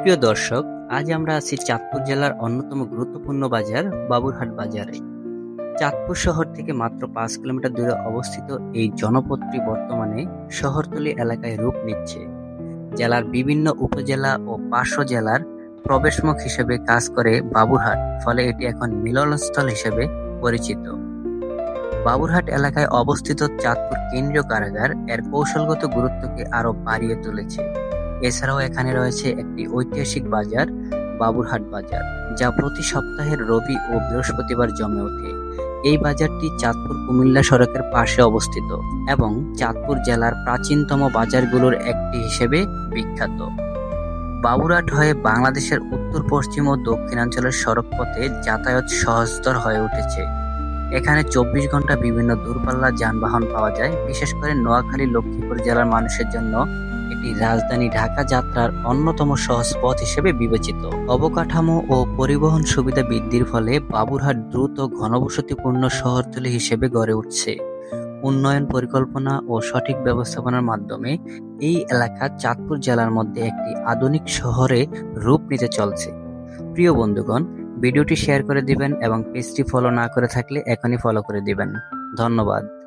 প্রিয় দর্শক, আজ আমরা আছি চাঁদপুর জেলার অন্যতম গুরুত্বপূর্ণ বাজার, বাবুরহাট বাজারে। চাঁদপুর শহর থেকে মাত্র পাঁচ কিলোমিটার দূরে অবস্থিত এই জনপদটি বর্তমানে শহরতলি এলাকায় রূপ নিচ্ছে। জেলার বিভিন্ন উপজেলা ও পার্শ্ব জেলার প্রবেশমুখ হিসেবে কাজ করে বাবুরহাট, ফলে এটি এখন মিলনস্থল হিসেবে পরিচিত। বাবুরহাট এলাকায় অবস্থিত চাঁদপুর কেন্দ্রীয় কারাগার এর কৌশলগত গুরুত্বকে আরও বাড়িয়ে তুলেছে। এছাড়াও এখানে রয়েছে একটি ঐতিহাসিক বাজার, বাবুরহাট বাজার, যা প্রতি সপ্তাহের রবি ও বৃহস্পতিবার জমে ওঠে। এই বাজারটি চাঁদপুর কুমিল্লা সড়কের পাশে অবস্থিত এবং চাঁদপুর জেলার প্রাচীনতম বাজারগুলোর একটি হিসেবে বিখ্যাত। বাবুরহাট হয়ে বাংলাদেশের উত্তর, পশ্চিম ও দক্ষিণাঞ্চলের সড়কপথে যাতায়াত সহজতর হয়ে উঠেছে। এখানে চব্বিশ ঘণ্টা বিভিন্ন দূরপাল্লার যানবাহন পাওয়া যায়, বিশেষ করে নোয়াখালী, লক্ষ্মীপুর জেলার মানুষের জন্য এটি রাজধানী ঢাকা যাত্রার অন্যতম সহজ পথ হিসেবে বিবেচিত। অবকাঠামো ও পরিবহন সুবিধা বৃদ্ধির ফলে বাবুরহাট দ্রুত ঘনবসতিপূর্ণ শহরতলি হিসেবে গড়ে উঠছে। উন্নয়ন পরিকল্পনা ও সঠিক ব্যবস্থাপনার মাধ্যমে এই এলাকা চাঁদপুর জেলার মধ্যে একটি আধুনিক শহরে রূপ নিতে চলছে। প্রিয় বন্ধুগণ, ভিডিওটি শেয়ার করে দিবেন এবং পেজটি ফলো না করে থাকলে এখনই ফলো করে দিবেন। ধন্যবাদ।